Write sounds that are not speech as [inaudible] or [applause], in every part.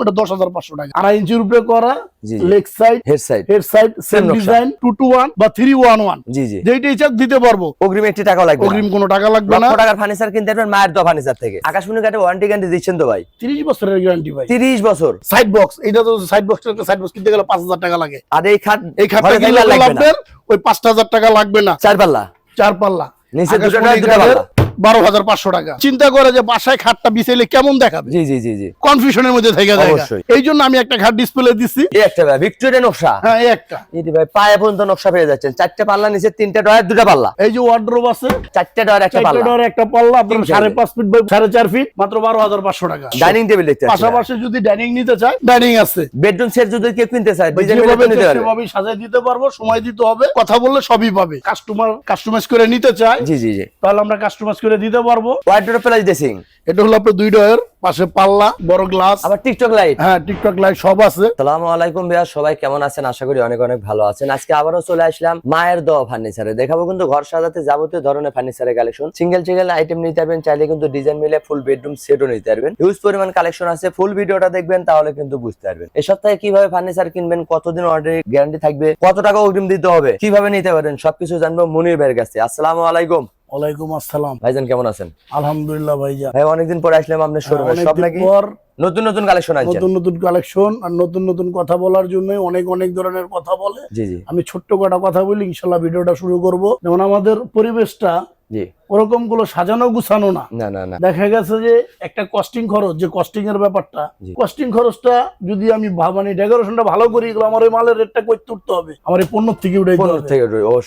ওটা দশ হাজার পাঁচশো টাকা। আড়াই ইঞ্চির উপরে করা জি, জি। Leg side head side head side same design two two one বা থ্রি ওয়ান ওয়ান জি জি। যেইটা ইচ্ছা দিতে পারব। অগ্রিম একটি টাকাও লাগবে অগ্রিম কোনো টাকা লাগবে না। টাকার ফার্নিচার কিনতে পারবেন মায়ের দো ফার্নিচার থেকে। আকাশমণি কাঠে ওয়ারেন্টি গ্যারান্টি দিচ্ছেন তো ভাই? তিরিশ বছরের গ্যারান্টি ভাই। তিরিশ বছর। সাইড বক্স এটা তো সাইড বক্স সাইড বক্স কিনতে গেলে পাঁচ হাজার টাকা লাগে। আর এই খাট এই খাটটা কিনলে লাগবে ওই পাঁচটা হাজার টাকা লাগবে না। চার পাল্লা। চার পাল্লা। নিচে দুটো দুটো পাল্লা। বারো হাজার পাঁচশো টাকা। চিন্তা করে যে বাসায় খাটটা বিছাইলে কেমন দেখাবে? জি জি জি জি। কনফিউশনের মধ্যে থেকে যায়। এই জন্য আমি একটা খাট ডিসপ্লে দিচ্ছি একটা ভাই ভিক্টোরিয়া নকশা। হ্যাঁ একটা। এই ভাই পায়ে পর্যন্ত নকশা পেয়ে যাচ্ছেন। চারটে পাল্লা নিচে তিনটা ডয়ার দুটা পাল্লা। এই যে ওয়ার্ড্রোব আছে চারটে ডয়ার একটা পাল্লা। ডোর একটা পাল্লা আপনার সাড়ে পাঁচ ফিট বাই সাড়ে চার ফিট মাত্র বারো হাজার পাঁচশো টাকা। ডাইনিং টেবিল দেখতে পাশাপাশি যদি ডাইনিং নিতে চায় ডাইনিং আছে। বেডরুম সেট যদি কেউ কিনতে চায় সাজাই দিতে পারব সময় দিতে হবে কথা বললে সবই পাবে। কাস্টমার কাস্টমাইজ করে নিতে চায় জি জি জি। তাহলে আমরা কাস্টমাইজ করে দিতে পারব। ওয়াইড্রোপ প্লাস ড্রেসিং এটা হলো আপনার দুই ডয়ের পাশে পাল্লা বড় গ্লাস আবার টিকটক লাইট হ্যাঁ টিকটক লাইট সব আছে। সালামু আলাইকুম ভাইয়া সবাই কেমন আছেন? আশা করি অনেক অনেক ভালো আছেন। আজকে আবারও চলে আসলাম মায়ের ফার্নিচারে দেখাবো কিন্তু ঘর সাজাতে যাবতীয় ধরনের ফার্নিচারের কালেকশন সিঙ্গেল সিঙ্গেল আইটেম নিতে পারবেন চাইলে কিন্তু ডিজাইন মিলে ফুল বেডরুম সেটও নিতে পারবেন। হিউজ পরিমাণ কালেকশন আছে ফুল ভিডিওটা দেখবেন তাহলে কিন্তু বুঝতে পারবেন। এ সপ্তাহে কীভাবে ফার্নিচার কিনবেন কতদিন অর্ডার গ্যারান্টি থাকবে কত টাকা অগ্রিম দিতে হবে কীভাবে নিতে পারেন সবকিছু জানব মনির ভাইয়ের কাছে। আসসালামু আলাইকুম। ওয়ালাইকুম আসসালাম। ভাইজান কেমন আছেন? আলহামদুলিল্লাহ ভাইজান। ভাই অনেকদিন পরে আসলাম আপনার শোরুমে সব অনেকদিন নাকি নতুন নতুন কালেকশন আছে নতুন নতুন কালেকশন আর নতুন নতুন কথা বলার জন্য অনেক অনেক ধরনের কথা বলে। জি জি। আমি ছোট্ট কটা কথা বলি ইনশাল্লাহ ভিডিওটা শুরু করব। যেমন আমাদের পরিবেশটা জি। ওরকমগুলো সাজানো গুছানো না। দেখা গেছে যে একটা কস্টিং খরচ যে কস্টিং এর ব্যাপারটা। কস্টিং খরচটা যদি আমি ভা- মানে ডেকোরেশনটা ভালো করি এগুলো আমার ওই মালের রেটটা করতে উঠতে হবে? আমার এই পণ্য থেকে উঠে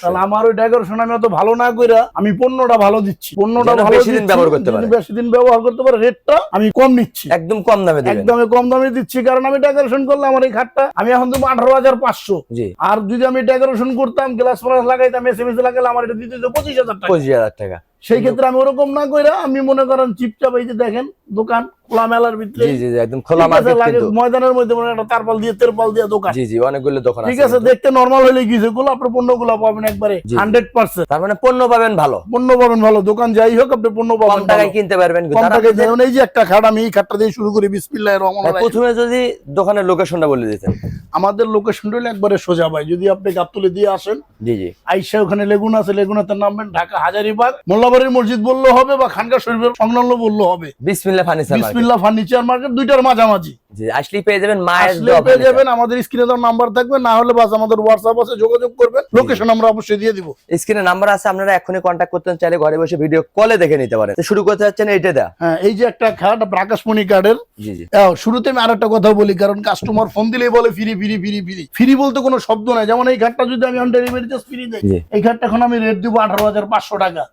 তাহলে আমার ওই ডেকোরেশন আমি অত ভালো না কইরা আমি পণ্যটা ভালো দিচ্ছি। পণ্যটা ভালো বেশি দিন ব্যবহার করতে পারে। বেশি দিন ব্যবহার করতে পারে রেটটা আমি কম নিচ্ছি। একদম কম দামে একদমই কম দামে দিচ্ছি কারণ আমি ডেকোরেশন করলে আমার এই খাটটা আমি এখন তো আঠারো হাজার পাঁচশো। জি। আর যদি আমি ডেকোরেশন করতাম গ্লাস ফ্লাস লাগাইতাম এস এম এস লাগালে আমার এটা দিতে হতো পঁচিশ হাজার টাকা। পঁচিশ হাজার টাকা। সেই ক্ষেত্রে আমি ওরকম না কইরা আমি মনে করেন চিপচাপ এই যে দেখেন দোকান খোলা মেলার ভিতরে জি জি একদম খোলা মার্কেট কিন্তু। ময়দানের মধ্যে মনে একটা তারপাল দিয়ে তেরপাল দিয়ে দোকান। জি জি অনেকগুলো দোকান ঠিক আছে আছে দেখতে নর্মাল হলে কি যেগুলো আপনার পণ্যগুলো পাবেন একবারে জি। হান্ড্রেড পার্সেন্ট তার মানে পণ্য পাবেন ভালো। পণ্য পাবেন ভালো দোকান যাই হোক আপনি পণ্য কম পাবেন টাকায় কিনতে পারবেন কম টাকায় যেমন এই যে একটা খাট আমি এই খাটটা দিয়ে শুরু করি বিসমিল্লাহ রহমান ভাই, প্রথমে যদি দোকানের লোকেশনটা বলে দিতেন। আমাদের লোকেশন হলো একবারে সোজা ভাই যদি আপনি গাবতলি দিয়ে আসেন জি জি। আইসা ওখানে লেগুন আছে লেগুনাতে নামবেন ঢাকা হাজারিবাগ মোল্লাবাড়ির মসজিদ বললেও হবে বা খানকা শরীফের সংলগ্ন বললেও হবে। বিসমিল্লাহ ফার্নিচার মার্কেট। বিসমিল্লাহ ফার্নিচার মার্কেট দুইটার মাঝামাঝি। জি আসলেই পেয়ে যাবেন মায়ের পেয়ে যাবেন আমাদের স্ক্রিনে তো নাম্বার থাকবে না হলে বাস আমাদের হোয়াটসঅ্যাপ আছে যোগাযোগ করবেন লোকেশন আমরা অবশ্যই দিয়ে দিব। স্ক্রিনে নাম্বার আছে আপনারা এখনই কন্ট্যাক্ট করতে চাইলে ঘরে বসে ভিডিও কলে দেখে নিতে পারেন। শুরু করতে যাচ্ছেন এইটা দা হ্যাঁ এই যে একটা খাট আকাশমণি কার্ডের জি জি। শুরুতে আমি আরেকটা কথা বলি কারণ কাস্টমার ফোন দিলেই বলে free free free free. Free বলতে কোনো শব্দ নাই যেমন এই ঘাটটা যদি আমি অন ডেলিভারি ফ্রি দেই এই ঘাটটা এখন আমি রেট দিব আঠারো হাজার পাঁচশো টাকা।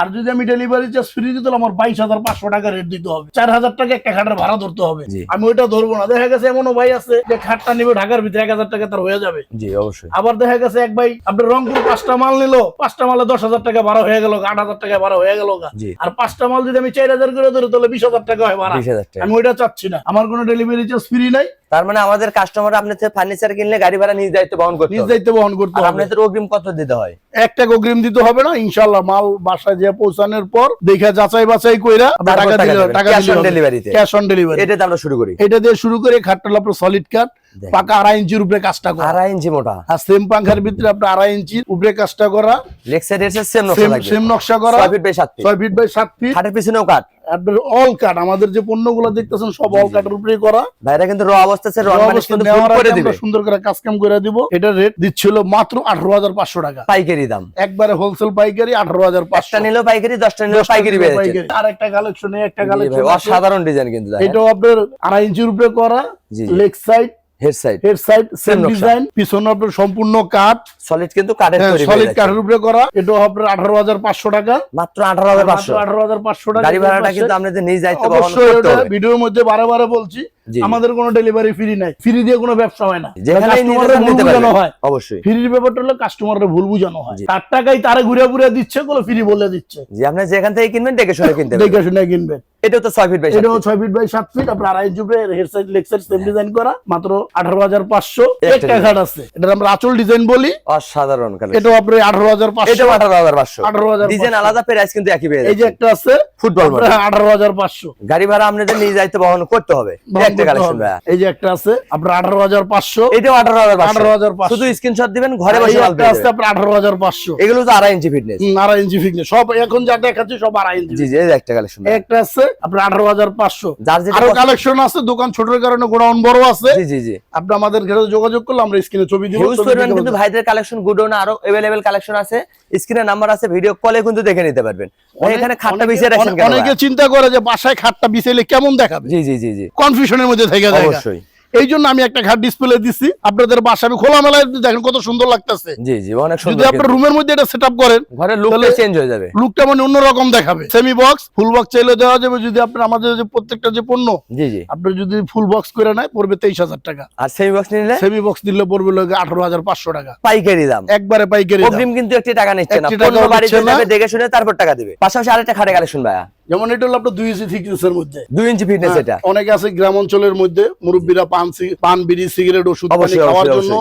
আর যদি আমি ডেলিভারি চার্জ ফ্রি দিতে আমার বাইশ হাজার পাঁচশো টাকা রেট দিতে হবে। চার হাজার টাকা একটা খাটের ভাড়া ধরতে হবে। আমি ওইটা ধরবো না। দেখা গেছে এমনও ভাই আছে যে খাটটা নিবে ঢাকার ভিতরে এক হাজার টাকা তার হয়ে যাবে। জি অবশ্যই। আবার দেখা গেছে এক ভাই আপনার রংপুর পাঁচটা মাল নিলো পাঁচটা মালে দশ হাজার টাকা ভাড়া হয়ে গেল আট হাজার টাকা ভাড়া হয়ে গেল আর পাঁচটা মাল যদি আমি চার হাজার করে ধরি তাহলে বিশ হাজার টাকা হয় ভাড়া। হাজার টাকা। আমি ওইটা চাচ্ছি না। আমার কোনো ডেলিভারি চার্জ ফ্রি নাই। তার মানে আমাদের কাস্টমার আপনি ফার্নিচার কিনলে গাড়ি ভাড়া নিজ দায়িত্ব বহন করতে নিজ দায়িত্ব বহন করতে হবে। আপনাদের অগ্রিম কত দিতে হয়? একটা অগ্রিম দিতে হবে না ইনশাল্লাহ মাল বাসায় যে পৌঁছানোর পর দেখে যাচাই বাছাই কইরা টাকা দিলে টাকা delivery তে। ক্যাশ অন ডেলিভারি এটা দিয়ে আমরা শুরু করি। এটা দিয়ে শুরু করে খাটটা আপনার সলিড দেখ। পাকা আড়াই ইঞ্চির উপরে কাজটা করা। আড়াই ইঞ্চি মোটা। আর সেম পাঙ্খার ভিতরে আপনার আড়াই ইঞ্চির উপরে কাজটা করা। লেগ সাইড এসে সেম নকশা সেম সেম নকশা করা। ছয় ফিট বাই সাত ফিট ছয় ফিট বাই সাত ফিট খাটের পিছনেও কাট আপনার অল কাট আমাদের যে পণ্যগুলো দেখতেছেন সব অল কাটের উপরে করা। ভাইরা কিন্তু র অবস্থা আছে র মানে কিন্তু ফুল করে দিবে। সুন্দর করে কাজ কাম করে দিব। এটা রেট দিচ্ছিল মাত্র আঠারো হাজার পাঁচশো টাকা। পাইকারি দাম। একবারে হোলসেল পাইকারি আঠারো হাজার পাঁচশো। একটা নিলেও পাইকারি দশটা নিলেও পাইকারি পেয়ে যাচ্ছেন আর একটা কালেকশনে একটা কালেকশন অসাধারণ ডিজাইন কিন্তু এটাও আপনার আড়াই ইঞ্চির উপরে করা। Leg side head side head side same design পিছনে আপনার সম্পূর্ণ কাঠ। সলিড কিন্তু কাঠের তৈরি সলিড কাঠের উপরে করা। এটা আপনার আঠারো হাজার পাঁচশো টাকা। মাত্র আঠারো হাজার পাঁচশো। আঠারো হাজার পাঁচশো টাকা গাড়ি ভাড়াটা কিন্তু আপনাদের যে নিয়ে বহন অবশ্যই ভিডিওর মধ্যে বারে বারে বলছি। আমাদের কোনো ডেলিভারি ফ্রি নাই। ফ্রি দিয়ে কোনো ব্যবসা হয় না। অবশ্যই। ফ্রির ব্যাপারটা হলো কাস্টমারের ভুল বোঝানো হয়। তার টাকাই তারে ঘুরে ঘুরে দিচ্ছে কোনো ফ্রি বলে দিচ্ছে। যে আপনি যেখান থেকে কিনবেন দেখে শুনে কিনতে দেখে শুনে কিনবেন। এটাও তো ছয় ফিট বাই এটাও ছয় ফিট বাই সাত ফিট আপনার আড়াই head side leg side same design করা মাত্র আঠারো হাজার পাঁচশো। একটা ঘাট আছে। এটা আমরা আচল ডিজাইন বলি। অসাধারণ এটাও আপনার আঠারো হাজার পাঁচশো। এটাও আঠারো হাজার পাঁচশো। আঠারো হাজার ডিজাইন আলাদা প্রাইস কিন্তু একই পেয়ে এই যে একটা আছে ফুটবল আঠারো হাজার পাঁচশো। গাড়ি ভাড়া আপনাদের নিয়ে যাইতে বহন করতে হবে। একটা কালেকশন হবে। এই যে একটা আছে আপনার আঠারো হাজার পাঁচশো। এটাও আঠারো হাজার আঠারো হাজার পাঁচশো। শুধু স্ক্রিনশট দিবেন ঘরে বসে মাল পেয়ে যাবেন। আপনার আঠারো হাজার পাঁচশো। এগুলো তো আড়াই ইঞ্চি ফিটনেস আড়াই ইঞ্চি ফিটনেস সব এখন যা দেখাচ্ছি সব আড়াই ইঞ্চি জি জি একটা কালেকশন একটা আছে আপনার আঠারো হাজার পাঁচশো। যার যেটা আরও কালেকশন আছে দোকান ছোটর কারণে গোডাউন বড় আছে। জি জি জি। আপনি আমাদের ঘরে যোগাযোগ করলে আমরা স্ক্রিনে ছবি দিব কিন্তু ভাইদের কালেকশন গুডোন আরও এভেলেবেল কালেকশন আছে। স্ক্রিনে নাম্বার আছে ভিডিও কলে কিন্তু দেখে নিতে পারবেন। এখানে খাটটা বিছিয়ে রাখছেন অনেকে চিন্তা করে যে বাসায় খাটটা বিছাইলে কেমন দেখাবে? জি জি জি জি। কনফিউশনের মধ্যে থেকে যায় অবশ্যই। এই জন্য আমি একটা ঘাট ডিসপ্লে দিচ্ছি আপনাদের বাসা আমি খোলা মেলায় দেখেন কত সুন্দর লাগতেছে। জি জি অনেক যদি আপনার রুমের মধ্যে এটা সেট করেন ঘরের লুকটা চেঞ্জ হয়ে যাবে। লুকটা মানে অন্যরকম দেখাবে। সেমি বক্স ফুল বক্স চাইলে দেওয়া যাবে। যদি আপনার আমাদের যে প্রত্যেকটা যে পণ্য জি জি। আপনার যদি ফুল বক্স করে নেয় পড়বে তেইশ হাজার টাকা। আর সেমি বক্স নিলে? সেমি বক্স দিলে পড়বে লোকে আঠারো হাজার পাঁচশো টাকা। পাইকারি দাম। একবারে পাইকারি দাম। অগ্রিম কিন্তু একটি টাকা নিচ্ছে না। একটি পণ্য বাড়িতে যাবে দেখে শুনে তারপর টাকা দিবে। পাশাপাশি আরেকটা খাটে কালেকশন ভাইয়া। যেমন এটা হলো আপনার দুই ইঞ্চি থিকনেসের মধ্যে। দুই ইঞ্চি ফিটনেস হ্যাঁ, এটা। অনেকে আছে গ্রাম অঞ্চলের মধ্যে মুরব্বীরা পান পান বিড়ি সিগারেট ওষুধ পানি খাওয়ার জন্য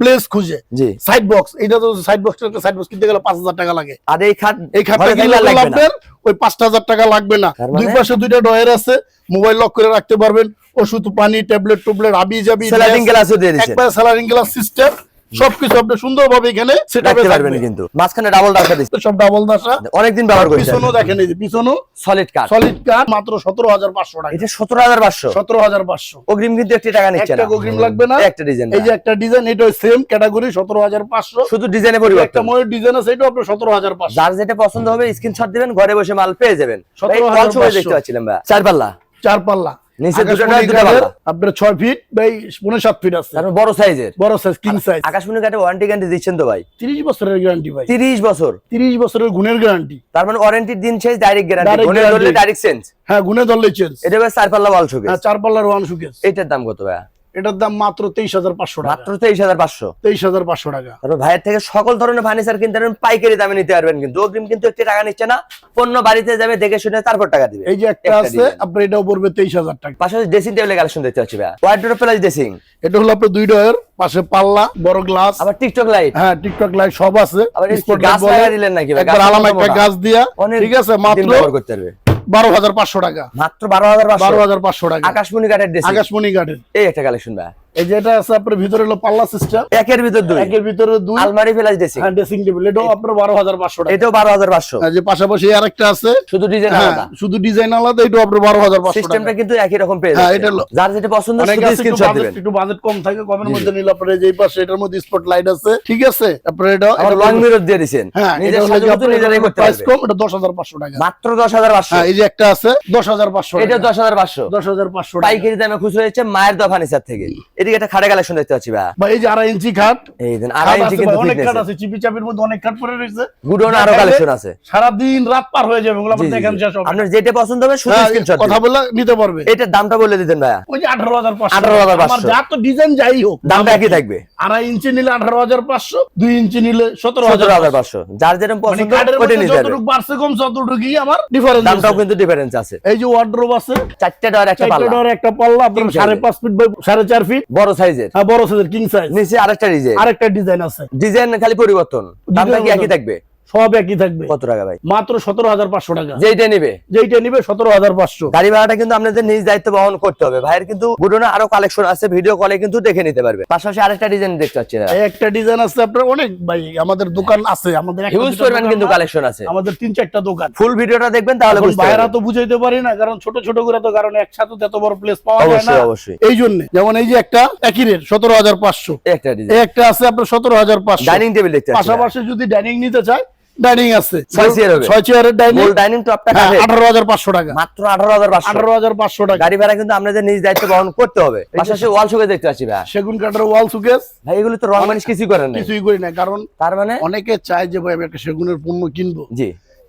প্লেস খুঁজে। সাইড বক্স এটা তো সাইড বক্স সাইড বক্স কিনতে গেলে পাঁচ হাজার টাকা লাগে। আর এই খাট এই খাটটা কিনলে লাগবে আপনার ওই পাঁচটা হাজার টাকা লাগবে না। দুই মানে? পাশে দুইটা ডয়ার আছে মোবাইল লক করে রাখতে পারবেন ওষুধ পানি ট্যাবলেট টুবলেট আবি যাবি স্লাইডিং গ্লাসও দিয়ে দিচ্ছেন। একবার স্যালারিং গ্লাস সিস্টেম সবকিছু আপনি সুন্দরভাবে এখানে সেট রাখতে পারবেন কিন্তু। মাঝখানে ডাবল ডাকা দিচ্ছে। সব ডাবল দাসা অনেকদিন ব্যবহার করেছেন পিছনও দেখেন এই যে পিছনও সলিড কাঠ সলিড কাঠ মাত্র সতেরো হাজার পাঁচশো টাকা। এটা সতেরো হাজার পাঁচশো? সতেরো হাজার পাঁচশো। অগ্রিম কিন্তু একটি টাকা নিচ্ছে একটা না। অগ্রিম লাগবে না। একটা ডিজাইন এই যে একটা ডিজাইন এটা সেম ক্যাটাগরি সতেরো হাজার পাঁচশো। শুধু ডিজাইনে একটা পরিবর্তন ময়ূর ডিজাইন আছে এটাও আপনার সতেরো হাজার পাঁচশো। যার যেটা পছন্দ হবে স্ক্রিনশট দিবেন ঘরে বসে মাল পেয়ে যাবেন। ভাই, 17,500 কল দেখতে পাচ্ছিলাম ভাই। চার পাল্লা। চার পাল্লা। নিচে দুটো দুটো পাল্লা। আপনার ছয় ফিট বাই পনেরো ফিট আছে। বড় সাইজের বড় সাইজ কিং সাইজ আকাশমণি ওয়ারেন্টি গ্যারান্টি দিচ্ছেন তো ভাই? তিরিশ বছরের গ্যারান্টি ভাই। বছর? তিরিশ বছরের গুণের গ্যারান্টি তার মানে ওয়ারেন্টির দিন শেষ ডাইরেক্ট গ্যারান্টি ধরলে ডাইরেক্ট চেঞ্জ হ্যাঁ গুণে ধরলে চেঞ্জ এটা ভাই চার পাল্লা ওয়াল শোকেস হ্যাঁ চার পাল্লার ওয়ান সুকেস এটার দাম কত ভাই এটার দাম মাত্র তেইশ হাজার পাঁচশো টাকা। মাত্র তেইশ হাজার পাঁচশো। তেইশ হাজার পাঁচশো টাকা। তারপর ভাইয়ের থেকে সকল ধরনের ফার্নিচার কিনতে পারবেন পাইকারি দামে নিতে পারবেন কিন্তু। অগ্রিম কিন্তু একটি টাকা নিচ্ছে না পণ্য বাড়িতে যাবে দেখে শুনে তারপর টাকা দিবে। এই যে একটা আছে আপনার এটাও পড়বে তেইশ হাজার টাকা। পাশাপাশি ড্রেসিং টেবিলের কালেকশন দেখতে পাচ্ছি ভাই ওয়াইড্রোপ প্লাস ড্রেসিং এটা হলো আপনার দুই ডয়ের পাশে পাল্লা বড় গ্লাস আবার টিকটক লাইট হ্যাঁ টিকটক লাইট সব আছে। আবার গাছ। লাগাই দিলেন নাকি ভাই? আলাম একটা গাছ দিয়া। ঠিক আছে মাত্র ব্যবহার করতে পারবে। বারো হাজার পাঁচশো টাকা। মাত্র বারো হাজার বারো হাজার পাঁচশো টাকা। আকাশমণি কাঠের আকাশমণি কাঠের এই একটা কালেকশন ভাই। এই যে এটা আছে আপনার ভিতরে হলো পাল্লা সিস্টেম। একের ভিতর দুই। একের ভিতরে দুই। আলমারি প্লাস ড্রেসিং হ্যাঁ ড্রেসিং টেবিল এটাও আপনার বারো হাজার পাঁচশো টাকা। এটাও বারো হাজার পাঁচশো। আর যে পাশাপাশি আরেকটা আছে। শুধু ডিজাইন হ্যাঁ আলাদা? শুধু ডিজাইন আলাদা এটাও আপনার বারো হাজার পাঁচশো টাকা। সিস্টেমটা কিন্তু একই রকম পেয়ে হ্যাঁ, এটা যার যেটা পছন্দ শুধু স্ক্রিনশট দিবেন। একটু বাজেট কম থাকে কমের মধ্যে নিলে আপনার এই যে এই পাশে এটার মধ্যে স্পট লাইট আছে। ঠিক আছে? এটা আবার এটা লং হলো- মিরর দিয়ে দিছেন। হ্যাঁ এটা নিজের হলো সাজু যে গুজু নিজেরাই করতে প্রাইস কম এটা দশ হাজার পাঁচশো টাকা। মাত্র দশ হাজার পাঁচশো। হ্যাঁ এই যে একটা আছে দশ হাজার পাঁচশো এটা দশ হাজার পাঁচশো। দশ হাজার পাঁচশো টাকা। পাইকারি দামে খুচরো হচ্ছে মায়ের ফার্নিচার থেকে। এদিকে একটা খাটে কালেকশন দেখতে পাচ্ছি ভাই। ভাই এই যে আড়াই ইঞ্চি খাট এই দেন আড়াই ইঞ্চি কিন্তু অনেক খাট আছে চিপি চাপির মধ্যে অনেক খাট পরে রয়েছে। গুডন আরও কালেকশন আছে। সারা দিন রাত পার হয়ে যাবে ওগুলো জি, দেখেন। শেষ হবে না। আপনার যেটা পছন্দ হবে শুধু স্ক্রিনশট কথা বলে নিতে পারবে। এটা দামটা বলে দিতেন ভাইয়া। ওই যে আঠারো হাজার পাঁচশো। 18,500 আমার যা তো ডিজাইন যাই হোক দামটা একই থাকবে। আড়াই ইঞ্চি নিলে আঠারো হাজার পাঁচশো দুই ইঞ্চি নিলে সতেরো হাজার পাঁচশো। যার যেরকম মানে পছন্দ যতটুকু বাড়ছে কম ততটুকুই আমার ডিফারেন্স দামটাও কিন্তু ডিফারেন্স আছে। এই যে ওয়ার্ড্রোব আছে চারটে ডর একটা পাল্লা। ডর একটা পাল্লা আপনার সাড়ে পাঁচ ফিট বাই সাড়ে চার ফিট বড় সাইজের হ্যাঁ বড় সাইজের কিং সাইজ নিচে আরেকটা ডিজাইন আরেকটা ডিজাইন আছে। ডিজাইন খালি পরিবর্তন। দামটা কি একই থাকবে? সব একই থাকবে। কত টাকা ভাই? মাত্র সতেরো হাজার পাঁচশো টাকা। যেইটা নিবে? যেইটা নিবে সতেরো হাজার পাঁচশো। গাড়ি ভাড়াটা কিন্তু আপনাদের নিজ দায়িত্ব বহন করতে হবে। ভাইয়ের কিন্তু গুডোনে আরও কালেকশন আছে ভিডিও কলে কিন্তু দেখে নিতে পারবে। পাশাপাশি আরেকটা ডিজাইন দেখতে পাচ্ছি না। একটা ডিজাইন আছে আপনার অনেক ভাই আমাদের দোকান আছে আমাদের হিউজ পরিমাণ কিন্তু কালেকশন আছে। আমাদের তিন চারটা দোকান। ফুল ভিডিওটা দেখবেন তাহলে পারবেন। তো বুঝাইতে পারি না কারণ ছোট ছোট করে তো কারণ একসাথে এত বড় প্লেস পাওয়া যায় না। অবশ্যই অবশ্যই। এই জন্য যেমন এই যে একটা একই রেট সতেরো হাজার পাঁচশো। একটা ডিজাইন একটা আছে আপনার সতেরো হাজার পাঁচশো। ডাইনিং টেবিল দেখতে পাশাপাশি যদি ডাইনিং নিতে চায় ডাইনিং আছে। ছয় চেয়ারের ডাইনিং? ডাইনিং তো আপনার কাঠের আঠারো হাজার পাঁচশো টাকা। মাত্র আঠারো হাজার পাঁচশো। আঠারো হাজার পাঁচশো টাকা। গাড়ি ভাড়া কিন্তু আপনাদের নিজ দায়িত্ব বহন করতে হবে। পাশাপাশি ওয়াল শোকে দেখতে পাচ্ছি ভাই। সেগুন কাঠের ওয়াল সুকেস ভাই এগুলো তো রং মানুষ কিছুই করে না। কিছুই করি না কারণ তার মানে? অনেকে চায় যে ভাই আমি একটা সেগুনের পণ্য কিনবো। জি।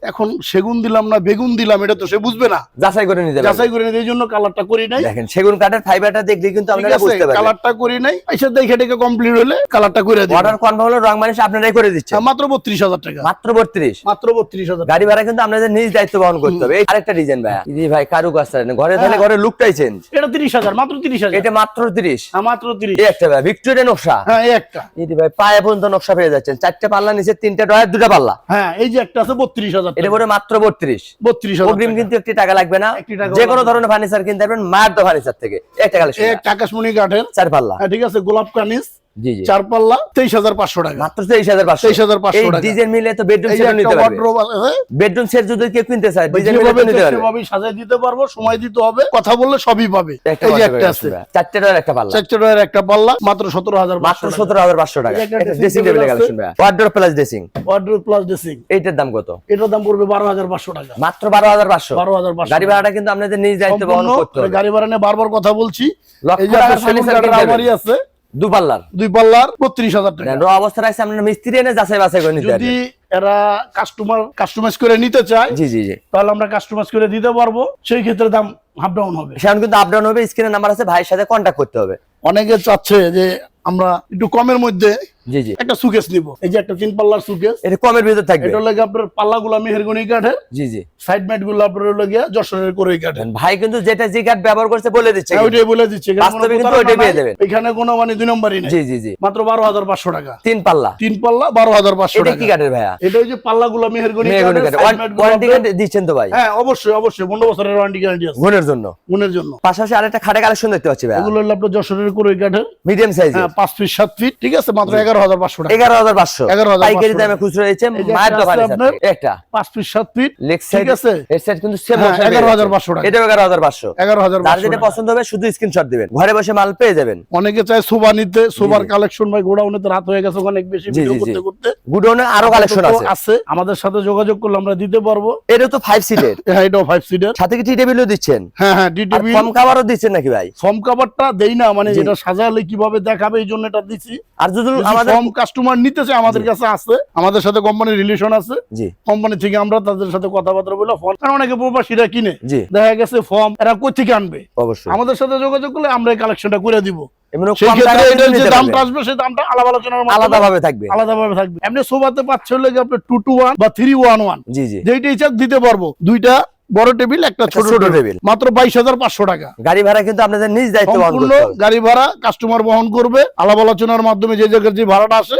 এখন সেগুন দিলাম না বেগুন দিলাম এটা তো সে বুঝবে না। যাচাই করে নিতে যাচাই করে নিতে এই জন্য কালারটা করি নাই। দেখেন সেগুন কাঠের ফাইবারটা দেখলে কিন্তু আপনারা বুঝতে পারবেন। কালারটা করি নাই এসে দেখে দেখে কমপ্লিট হলে কালারটা করে দিই অর্ডার কনফার্ম হলো রং মানুষ আপনারাই করে দিচ্ছেন। মাত্র বত্রিশ হাজার টাকা। মাত্র বত্রিশ? মাত্র বত্রিশ হাজার গাড়ি ভাড়া কিন্তু আপনাদের নিজ দায়িত্ব বহন করতে হবে। এই আরেকটা ডিজাইন ভাই জি ভাই কারু কাজ ঘরে তাহলে ঘরে লুকটাই চেঞ্জ এটা তিরিশ হাজার মাত্র তিরিশ হাজার। এটা মাত্র তিরিশ। হ্যাঁ, মাত্র তিরিশ। এই একটা ভাই ভিক্টোরিয়া নকশা। হ্যাঁ এই একটা। এই ভাই পায়ে পর্যন্ত নকশা পেয়ে যাচ্ছেন। চারটে পাল্লা নিচে তিনটা ডয়ার দুটো পাল্লা। হ্যাঁ এই যে একটা আছে বত্রিশ হাজার এটা পরে মাত্র বত্রিশ। বত্রিশ হাজার অগ্রিম কিন্তু একটি টাকা লাগবে না। যে কোনো ধরনের ফার্নিচার কিনতে পারবেন মার্দ ফার্নিচার থেকে। একটা টাকা এক আকাশমণি কাঠের চার পাল্লা হ্যাঁ, ঠিক আছে গোলাপ কানিস চার পাল্লা তেইশ হাজার পাঁচশো টাকা। মাত্র তেইশ হাজার পাঁচশো। তেইশ হাজার পাঁচশো টাকা। ডিজাইন মিলে তো বেডরুম সেট নিতে পারবে। বেডরুম সেট যদি কেউ কিনতে চায় ডিজাইন মিলে নিতে পারবে। সেভাবেই সাজাই দিতে পারব সময় দিতে হবে কথা বললে সবই পাবে। এই যে একটা আছে। চারটে টাকার একটা পাল্লা। চারটে টাকার একটা পাল্লা মাত্র সতেরো হাজার মাত্র সতেরো হাজার পাঁচশো টাকা। এই যে একটা একটা dressing ড্রেসিং টেবিল কালেকশন ভাই plus dressing wardrobe plus dressing এইটার দাম কত? এটার দাম পড়বে বারো হাজার পাঁচশো টাকা। মাত্র বারো হাজার পাঁচশো। বারো হাজার পাঁচশো। গাড়ি ভাড়াটা কিন্তু আপনাদের নিজ দায়িত্ব বহন করতে হবে। গাড়ি ভাড়া নিয়ে বারবার কথা বলছি। এই যে আছে। দু পাল্লার। দুই পাল্লার বত্রিশ হাজার টাকা। র অবস্থা রাখছে আপনার মিস্ত্রি এনে যাচাই বাছাই করে নিতে যদি এরা কাস্টমার কাস্টমাইজ করে নিতে চায় জি জি জি। তাহলে আমরা কাস্টমাইজ করে দিতে পারব সেই ক্ষেত্রে দাম হাফ ডাউন হবে। সেখানে কিন্তু আপ ডাউন হবে স্ক্রিনের নাম্বার আছে ভাইয়ের সাথে কন্ট্যাক্ট করতে হবে। অনেকে চাচ্ছে যে আমরা একটু কমের মধ্যে জি জি। একটা সুকেস নিব। এই যে একটা তিন পাল্লার সুকেস এটা কমের ভিতর থাকবে। এটা লাগে আপনার পাল্লা গুলা মেহেরগনি কাঠের জি জি। সাইড ম্যাটগুলো আপনার লাগে যশোরের করে কাঠের। ভাই কিন্তু যেটা কার্ড ব্যবহার করছে বলে দিচ্ছে হ্যাঁ, ওইটাই বলে দিচ্ছে। বাস্তবে কিন্তু ওইটাই পেয়ে যাবেন। এখানে কোনো মানে দুই নম্বরই নেই। জি জি জি। মাত্র বারো হাজার পাঁচশো টাকা। তিন পাল্লা। তিন এটা টাকা। কি কাঠের ভাইয়া? এটা ওই যে মেহেরগনি কাঠের, ওয়ারেন্টি কার্ড দিচ্ছেন তো ভাই? হ্যাঁ অবশ্যই অবশ্যই। পনেরো বছরের ওয়ারেন্টি গ্যারান্টি আছে। গুণের জন্য। গুণের জন্য। পাশাপাশি আরেকটা খাটে কালেকশন দেখতে পাচ্ছি ভাই এগুলো হলো আপনার যশোরের করে কাঠের। মিডিয়াম সাইজ হ্যাঁ পাঁচ ফিট সাত ফিট ঠিক আছে? মাত্র এগারো হাজার পাঁচশো এগারো হাজার পাঁচশো। 11,500 পাইকারি দামে খুচরো হয়েছে মায়ের একটা দোকানে আছে আপনার- একটা। পাঁচ ফিট সাত ফিট লেগ সাইড আছে? এর সাইড কিন্তু সেম হ্যাঁ, 11,500 টাকা। এটা এগারো হাজার পাঁচশো। এগারো হাজার যার যেটা পছন্দ হবে শুধু স্ক্রিনশট দিবেন। ঘরে বসে মাল পেয়ে যাবেন। অনেকে চায় সোফা নিতে সোফার জি। কালেকশন ভাই গোডাউনে তো রাত হয়ে গেছে অনেক বেশি ভিডিও। করতে করতে। গুডাউনে আরও কালেকশন আছে। আছে। আমাদের সাথে যোগাযোগ করলে আমরা দিতে পারব। এটা তো ফাইভ সিটের [laughs] হ্যাঁ এটাও ফাইভ সিটার সাথে কি টি টেবিলও দিচ্ছেন? হ্যাঁ হ্যাঁ দিচ্ছেন নাকি ভাই? ফর্ম কাভারটা দেই না মানে। এটা সাজালে কীভাবে দেখাবে এই জন্য এটা দিছি। আর যদি ফর্ম কাস্টমার নিতে চায় আমাদের কাছে আছে আমাদের সাথে কোম্পানির রিলেশন আছে। কোম্পানি থেকে আমরা তাদের সাথে কথাবার্তা বলে ফর্ম কারণ অনেকে প্রবাসীরা কিনে। দেখা গেছে ফর্ম এরা কই থেকে আনবে? অবশ্যই। আমাদের সাথে যোগাযোগ করলে আমরা এই কালেকশনটা করে দিব। এমনি সেই কম ক্ষেত্রে টাকায় এটার কিন্তু যে নিতে দামটা পারবেন। আসবে সেই দামটা আলাদা আলোচনার মাধ্যমে আলাদা ভাবে থাকবে। আলাদাভাবে থাকবে। এমনি সোফাতে পাচ্ছে হলে গিয়ে আপনার টু টু ওয়ান বা three one one G G. যেইটা ইচ্ছা দিতে পারব। দুইটা বড় টেবিল একটা ছোট টেবিল। মাত্র বাইশ হাজার পাঁচশো টাকা। গাড়ি ভাড়া কিন্তু আপনাদের নিজ দায়িত্ব গাড়ি ভাড়া কাস্টমার বহন করবে। আলাপ আলোচনার মাধ্যমে যে জায়গার যে ভাড়াটা আসে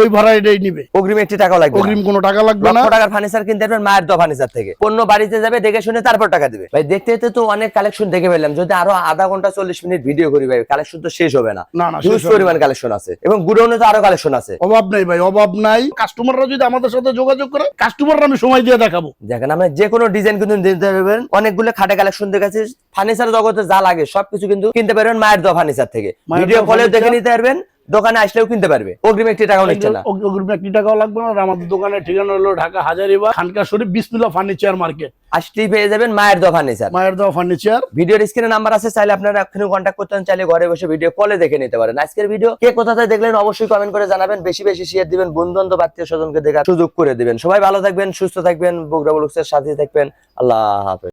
ওই ভাড়া এটাই নিবে। অগ্রিম একটি টাকাও লাগবে অগ্রিম কোনো টাকা লাগবে না। টাকার ফার্নিচার কিনতে পারবেন মায়ের দোয়া ফার্নিচার থেকে। পণ্য বাড়িতে যাবে দেখে শুনে তারপর টাকা দিবে। ভাই দেখতে দেখতে তো অনেক কালেকশন দেখে যদি আরও আধা ঘণ্টা চল্লিশ মিনিট ভিডিও করি ভাই কালেকশন তো শেষ হবে না। না না হিউজ শেষ হবে না। পরিমাণ কালেকশন আছে। এবং গুডাউনে তো আরও কালেকশন আছে। অভাব নাই ভাই অভাব নাই। কাস্টমাররা যদি আমাদের সাথে যোগাযোগ করে কাস্টমাররা আমি সময় দিয়ে দেখাবো। দেখেন আমরা যে কোনো ডিজাইন কিন্তু দিতে পারবেন অনেকগুলো খাটে কালেকশন দেখাচ্ছি ফার্নিচার জগতে যা লাগে সবকিছু কিন্তু কিনতে পারবেন মায়ের দোয়া ফার্নিচার থেকে। ভিডিও ফলে কলে দেখে নিতে পারবেন। দোকানে আসলেও কিনতে পারবে। অগ্রিম একটি টাকাও নিচ্ছে না। অগ- অগ্রিম একটি টাকাও লাগবে না। আমাদের দোকানের ঠিকানা হলো ঢাকা হাজারিবাগ খানকা শরীফ বিসমিল্লা ফার্নিচার মার্কেট। আসলেই পেয়ে যাবেন মায়ের দোয়া ফার্নিচার মায়ের দেওয়া ফার্নিচার। ভিডিওর স্ক্রিনে নাম্বার আছে চাইলে আপনারা এখনই কন্ট্যাক্ট করতে চাইলে ঘরে বসে ভিডিও কলে দেখে নিতে পারেন। আজকের ভিডিও কে কোথায় দেখলেন অবশ্যই কমেন্ট করে জানাবেন। বেশি বেশি শেয়ার দিবেন বন্ধু বান্ধব আত্মীয় স্বজনকে দেখার সুযোগ করে দিবেন। সবাই ভালো থাকবেন সুস্থ থাকবেন বগুড়া ব্লগসের সাথে থাকবেন। আল্লাহ হাফেজ।